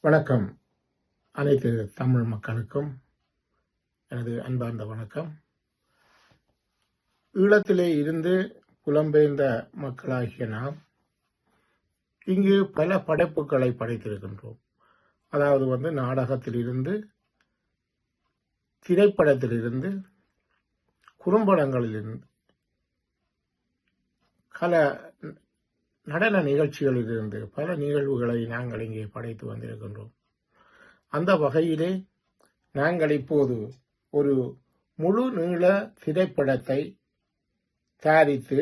வணக்கம். அனைத்து தமிழ் மக்களுக்கும் எனது அன்பார்ந்த வணக்கம். ஈழத்திலே இருந்து புலம்பெயர்ந்த மக்களாகிய நாம் இங்கு பல படைப்புகளை படைத்திருக்கின்றோம். அதாவது வந்து நாடகத்திலிருந்து திரைப்படத்திலிருந்து குறும்படங்களிலிருந்து கல நடன நிகழ்ச்சிகளிலிருந்து பல நிகழ்வுகளை நாங்கள் இங்கே படைத்து வந்திருக்கின்றோம். அந்த வகையிலே நாங்கள் இப்போது ஒரு முழு நீள திரைப்படத்தை தயாரித்து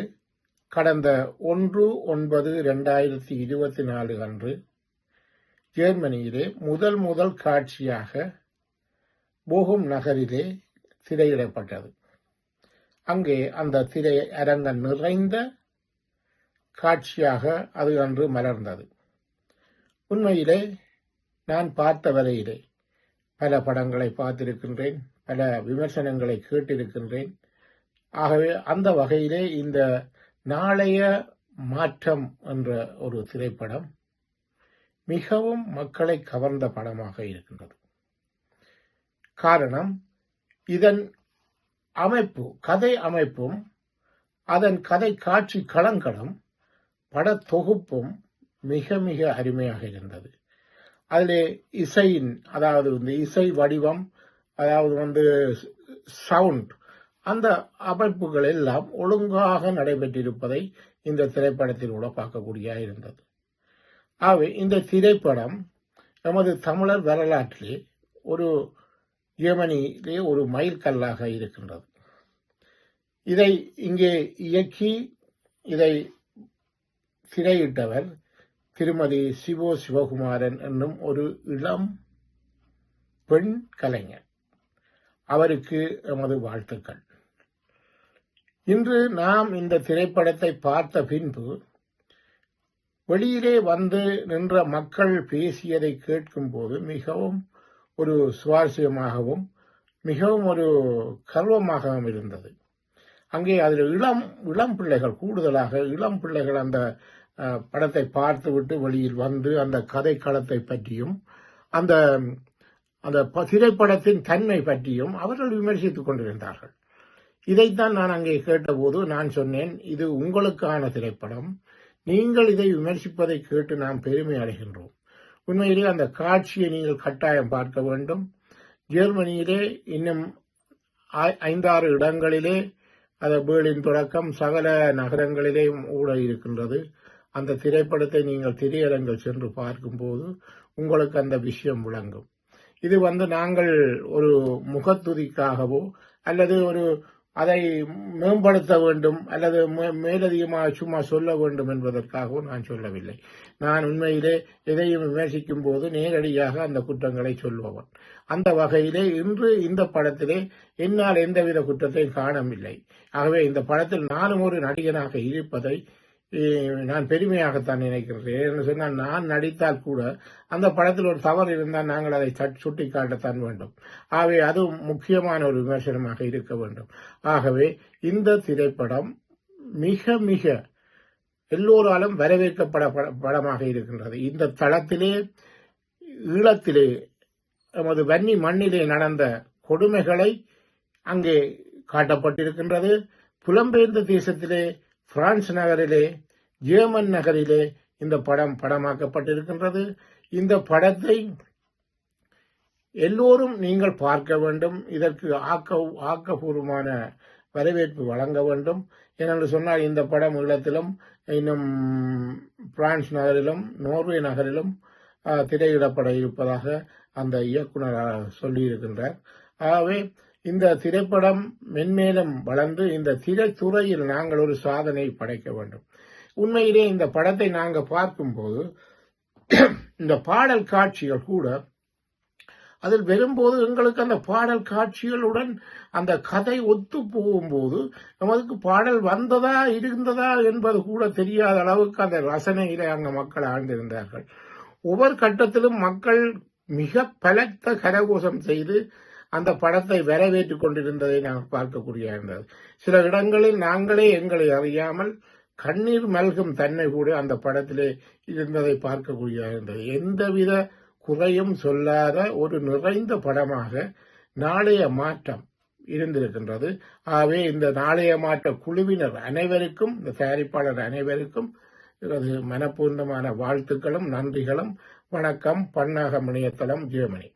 கடந்த ஒன்று ஒன்பது ரெண்டாயிரத்தி இருபத்தி நாலு அன்று ஜெர்மனியிலே முதல் முதல் காட்சியாக போகும் நகரிலே திரையிடப்பட்டது. அங்கே அந்த திரை அரங்கம் நிறைந்த காட்சியாக அது அன்று மலர்ந்தது. உண்மையிலே நான் பார்த்த வரையிலே பல படங்களை பார்த்திருக்கின்றேன் பல விமர்சனங்களை கேட்டிருக்கின்றேன். ஆகவே அந்த வகையிலே இந்த நாளைய மாற்றம் என்ற ஒரு திரைப்படம் மிகவும் மக்களை கவர்ந்த படமாக இருக்கின்றது. காரணம் இதன் அமைப்பு கதை அமைப்பும் அதன் கதை காட்சி களங்களும் படத்தொகுப்பும் மிக மிக அருமையாக இருந்தது. அதில் இசையின் அதாவது வந்து இசை வடிவம் அதாவது வந்து சவுண்ட் அந்த அமைப்புகள் எல்லாம் ஒழுங்காக நடைபெற்றிருப்பதை இந்த திரைப்படத்தில் கூட பார்க்கக்கூடிய இருந்தது. ஆகவே இந்த திரைப்படம் நமது தமிழர் வரலாற்றிலே ஒரு ஜெர்மனியிலே ஒரு மைல்கல்லாக இருக்கின்றது. இதை இங்கே இயக்கி இதை திரையிட்டவர் திருமதி சிவோ சிவகுமாரன் என்னும் ஒரு இளம் பெண் கலைஞர். அவருக்கு எமது வாழ்த்துக்கள். இன்று நாம் இந்த திரைப்படத்தை பார்த்த பின்பு வெளியிலே வந்து நின்ற மக்கள் பேசியதை கேட்கும்போது மிகவும் ஒரு சுவாரஸ்யமாகவும் மிகவும் ஒரு கர்வமாகவும் இருந்தது. அங்கே அதில் இளம் இளம் பிள்ளைகள் கூடுதலாக இளம் பிள்ளைகள் அந்த படத்தை பார்த்துவிட்டு வெளியில் வந்து அந்த கதை களத்தை பற்றியும் அந்த அந்த ப- திரைப்படத்தின் தன்மை பற்றியும் அவர்கள் விமர்சித்துக் கொண்டிருந்தார்கள். இதைத்தான் நான் அங்கே கேட்டபோது நான் சொன்னேன் இது உங்களுக்கான திரைப்படம். நீங்கள் இதை விமர்சிப்பதை கேட்டு நாம் பெருமை அடைகின்றோம். உண்மையிலே அந்த காட்சியை நீங்கள் கட்டாயம் பார்க்க வேண்டும். ஜெர்மனியிலே இன்னும் ஐ- ஐந்தாறு இடங்களிலே அது பேர்லின் தொடக்கம் சகல நகரங்களிலேயும் ஊட இருக்கின்றது. அந்த திரைப்படத்தை நீங்கள் திரையரங்கில் சென்று பார்க்கும்போது உங்களுக்கு அந்த விஷயம் விளங்கும். இது வந்து நாங்கள் ஒரு முகத்துதிக்காகவோ அல்லது ஒரு அதை மேம்படுத்த வேண்டும் அல்லது மே- மேலதிகமாக சும்மா சொல்ல வேண்டும் என்பதற்காகவோ நான் சொல்லவில்லை. நான் உண்மையிலே எதையும் விமர்சிக்கும் போது நேரடியாக அந்த குற்றங்களை சொல்பவன். அந்த வகையிலே இன்று இந்த படத்திலே என்னால் எந்தவித குற்றத்தையும் காணவில்லை. ஆகவே இந்த படத்தில் நானும் ஒரு நடிகனாக இருப்பதை நான் பெருமையாகத்தான் நினைக்கிறேன். என்று சொன்னால் நான் நடித்தால் கூட அந்த படத்தில் ஒரு தவறு இருந்தால் நாங்கள் அதை சட்- சுட்டிக்காட்டத்தான் வேண்டும். ஆகவே அது முக்கியமான ஒரு விமர்சனமாக இருக்க வேண்டும். ஆகவே இந்த திரைப்படம் மிக மிக எல்லோராலும் வரவேற்கப்பட பட- படமாக இருக்கின்றது. இந்த தளத்திலே ஈழத்திலே நமது வன்னி மண்ணிலே நடந்த கொடுமைகளை அங்கே காட்டப்பட்டிருக்கின்றது. புலம்பெயர்ந்த தேசத்திலே பிரான்ஸ் நகரிலே ஜேர்மன் நகரிலே இந்த படம் படமாக்கப்பட்டிருக்கின்றது. இந்த படத்தை எல்லோரும் நீங்கள் பார்க்க வேண்டும். இதற்கு ஆக்க ஆக்கபூர்வமான வரவேற்பு வழங்க வேண்டும். ஏனென்று சொன்னால் இந்த படம் ஈழத்திலும் இன்னும் பிரான்ஸ் நகரிலும் நோர்வே நகரிலும் திரையிடப்பட இருப்பதாக அந்த இயக்குனர் சொல்லியிருக்கின்றார். ஆகவே இந்த திரைப்படம் மென்மேலும் வளர்ந்து இந்த திரைத்துறையில் நாங்கள் ஒரு சாதனை படைக்க வேண்டும். உண்மையிலே இந்த படத்தை நாங்கள் பார்க்கும்போது இந்த பாடல் காட்சிகள் கூட அதில் வரும்போது எங்களுக்கு அந்த பாடல் காட்சிகளுடன் அந்த கதை ஒத்து போகும்போது நமக்கு பாடல் வந்ததா இருந்ததா என்பது கூட தெரியாத அளவுக்கு அந்த ரசனையிலே அங்கே மக்கள் ஆழ்ந்திருந்தார்கள். ஒவ்வொரு கட்டத்திலும் மக்கள் மிக பலத்த கரகோஷம் செய்து அந்த படத்தை வரவேற்றுக் கொண்டிருந்ததை நாங்கள் பார்க்கக்கூடிய இருந்தது சில இடங்களில் நாங்களே எங்களை அறியாமல் கண்ணீர் மல்கும் தன்மை கூட அந்த படத்திலே இருந்ததை பார்க்கக்கூடிய இருந்தது எந்தவித குறையும் சொல்லாத ஒரு நிறைந்த படமாக நாளைய மாற்றம் இருந்திருக்கின்றது. ஆகவே இந்த நாளைய மாற்ற குழுவினர் அனைவருக்கும் இந்த தயாரிப்பாளர் அனைவருக்கும் எனது வாழ்த்துக்களும் நன்றிகளும். வணக்கம். பன்னாக இணையதளம் ஜெர்மனி